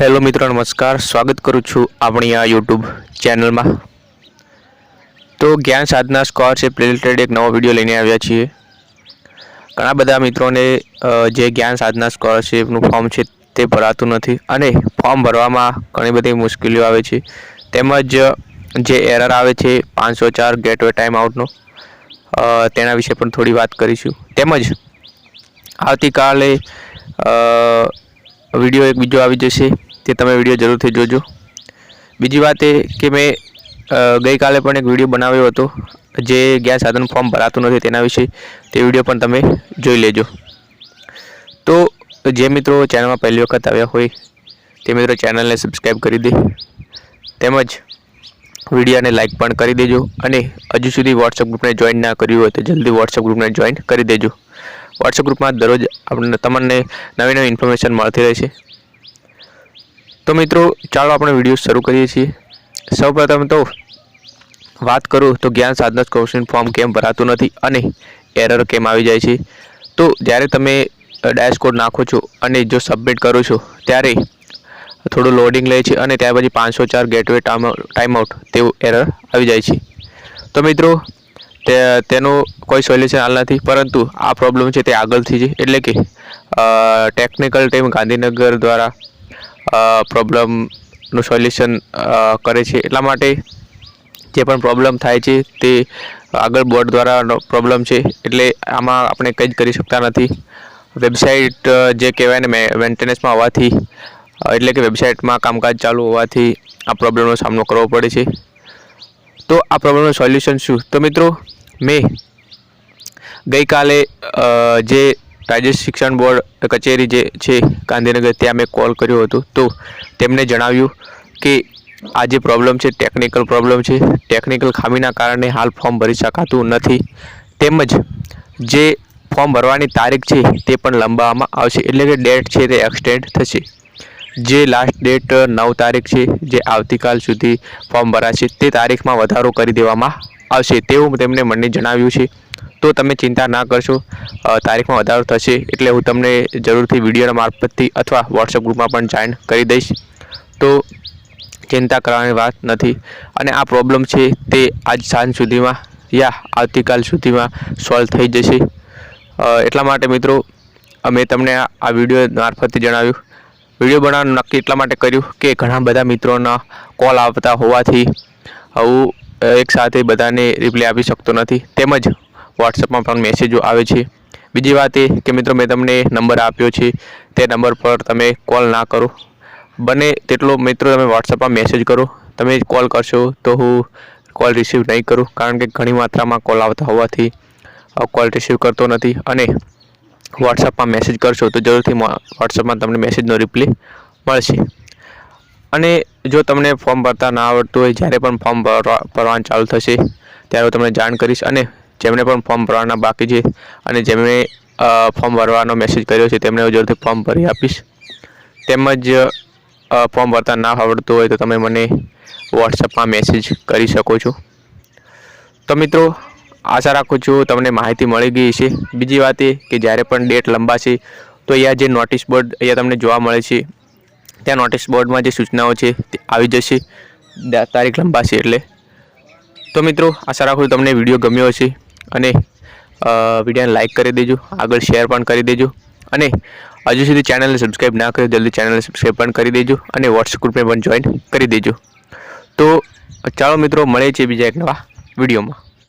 Hello મિત્રો, નમસ્કાર. સ્વાગત કરું છું આપણી આ યુટ્યુબ ચેનલમાં. તો જ્ઞાન સાધના સ્કોલરશિપ રિલેટેડ એક નવો વીડિયો લઈને આવ્યા છીએ. ઘણા બધા મિત્રોને જે જ્ઞાન સાધના સ્કોલરશિપનું ફોર્મ છે, તે ભરાતું નથી. અને ફોર્મ ભરવામાં ઘણી બધી મુશ્કેલીઓ આવે છે. તેમજ, જે એરર આવે છે, પાંચસો ચાર ગેટવે ટાઈમ આઉટનો તેના વિશે પણ થોડી વાત કરીશું. તેમજ, આવતીકાલે વીડિયો એક બીજો આવી જશે. તે તમે વીડિયો જરૂરથી જોજો. બીજી વાત એ કે મેં ગઈકાલે પણ એક વીડિયો બનાવ્યો હતો, જે ગેસ સાધન ફોર્મ ભરાતું નથી તેના વિશે. તે વીડિયો પણ તમે જોઈ લેજો. તો જે મિત્રો ચેનલમાં પહેલી વખત આવ્યા હોય, તે મિત્રો ચેનલને સબસ્ક્રાઈબ કરી દે. તેમજ વિડીયોને લાઇક પણ કરી દેજો અને હજુ સુધી વોટ્સઅપ ગ્રુપને જોઈન ના કર્યું હોય તો જલ્દી વોટ્સઅપ ગ્રુપને જોઈન કરી દેજો. વોટ્સઅપ ગ્રુપમાં દરરોજ આપણને, તમને નવી નવી ઇન્ફોર્મેશન મળતી રહે છે તો મિત્રો, ચાલો આપણે વીડિયો શરૂ કરીએ છીએ. સૌપ્રથમ તો વાત કરું તો જ્ઞાન સાધના ક્વેશ્ચન ફોર્મ કેમ ભરાતું નથી અને એરર કેમ આવી જાય છે? તો જ્યારે તમે ડેશકોડ નાખો છો અને જો સબમિટ કરો છો, ત્યારે થોડું લોડિંગ લે છે અને ત્યાર પછી પાંચસો ચાર ગેટવે ટાઈમ આઉટ તેવું એરર આવી જાય છે. તો મિત્રો, તે, તેનું કોઈ સોલ્યુશન હાલ નથી, પરંતુ આ પ્રોબ્લેમ છે તે આગળથી છે. એટલે કે ટેકનિકલ ટીમ ગાંધીનગર દ્વારા પ્રોબ્લેમનું સોલ્યુશન કરે છે. એટલા માટે જે પણ પ્રોબ્લેમ થાય છે તે આગળ બોર્ડ દ્વારા પ્રોબ્લેમ છે. એટલે આમાં આપણે કંઈ જ કરી શકતા નથી. વેબસાઇટ જે કહેવાય ને મેન્ટેનન્સમાં હોવાથી એટલે કે વેબસાઇટમાં કામકાજ ચાલુ હોવાથી આ પ્રોબ્લેમનો સામનો કરવો પડે છે. તો આ પ્રોબ્લેમનું સોલ્યુશન શું? તો મિત્રો, મેં ગઈકાલે જે રાજ્ય શિક્ષણ બોર્ડ કચેરી જે છે ગાંધીનગર, ત્યાં મેં કોલ કર્યો હતો. તો તેમણે જણાવ્યું કે આ જે પ્રોબ્લેમ છે ટેકનિકલ પ્રોબ્લેમ છે ટેકનિકલ ખામીના કારણે હાલ ફોર્મ ભરી શકાતું નથી. તેમજ જે ફોર્મ ભરવાની તારીખ છે, તે પણ લંબાવવામાં આવશે. એટલે કે ડેટ છે, તે એક્સટેન્ડ થશે. જે લાસ્ટ ડેટ નવ તારીખ છે, જે આવતીકાલ સુધી ફોર્મ ભરાશે, તે તારીખમાં વધારો કરી દેવામાં આવશે. તેવું તેમણે મને જણાવ્યું છે. તો તમે ચિંતા ના કરશો. તારીખમાં વધારો થશે એટલે હું તમને જરૂરથી વિડીયોના મારફતથી અથવા વોટ્સઅપ ગ્રુપમાં પણ જોઈન કરી દઈશ. તો ચિંતા કરવાની વાત નથી. અને આ પ્રોબ્લેમ છે તે આજ સાંજ સુધીમાં યા આવતીકાલ સુધીમાં સોલ્વ થઈ જશે. એટલા માટે મિત્રો, અમે તમને આ વીડિયો મારફતથી જણાવ્યું. વીડિયો બનાવવાનું નક્કી એટલા માટે કર્યું કે ઘણા બધા મિત્રોના કોલ આવતા હોવાથી હું એકસાથે બધાને રિપ્લાય આપી શકતો નથી. તેમજ વોટ્સઅપમાં પણ મેસેજો આવે છે. બીજી વાત એ કે મિત્રો, મેં તમને નંબર આપ્યો છે. તે નંબર પર તમે કોલ ના કરો. બને તેટલો મિત્રો તમે વોટ્સઅપમાં મેસેજ કરો. તમે કોલ કરશો તો હું કોલ રિસીવ નહીં કરું. કારણ કે ઘણી માત્રામાં કોલ આવતા હોવાથી કોલ રિસીવ કરતો નથી. અને વોટ્સઅપમાં મેસેજ કરશો તો જરૂરથી વોટ્સઅપમાં તમને મેસેજનો રિપ્લે મળશે. અને જો તમને ફોર્મ ભરતા ના આવડતું હોય, જ્યારે પણ ફોર્મ ભરવા, ભરવાનું ચાલુ થશે, ત્યારે હું તમને જાણ કરીશ. અને જેમણે પણ ફોર્મ ભરવાના બાકી છે અને જેમણે ફોર્મ ભરવાનો મેસેજ કર્યો છે તેમને હું જરૂરથી ફોર્મ ભરી આપીશ. તેમજ ફોર્મ ભરતા ના આવડતું હોય તો તમે મને વોટ્સઅપમાં મેસેજ કરી શકો છો. તો મિત્રો, આશા રાખું છું તમને માહિતી મળી ગઈ છે બીજી વાત એ કે જ્યારે પણ ડેટ લંબાશે તો અહીંયા જે નોટિસ બોર્ડ અહીંયા તમને જોવા મળે છે, ત્યાં નોટિસ બોર્ડમાં જે સૂચનાઓ છે તે આવી જશે. તારીખ લંબાશે એટલે. તો મિત્રો, આશા રાખું તમને વીડિયો ગમ્યો હશે. અને વિડીયોને લાઇક કરી દેજો, આગળ શેર પણ કરી દેજો. અને, હજુ સુધી ચેનલને સબસ્ક્રાઈબ ના કરી જલ્દી ચેનલને સબસ્ક્રાઈબ પણ કરી દેજો અને વોટ્સઅપ ગ્રુપને પણ જોઈન કરી દેજો. તો, ચાલો મિત્રો મળે છે બીજા એક નવા વિડીયોમાં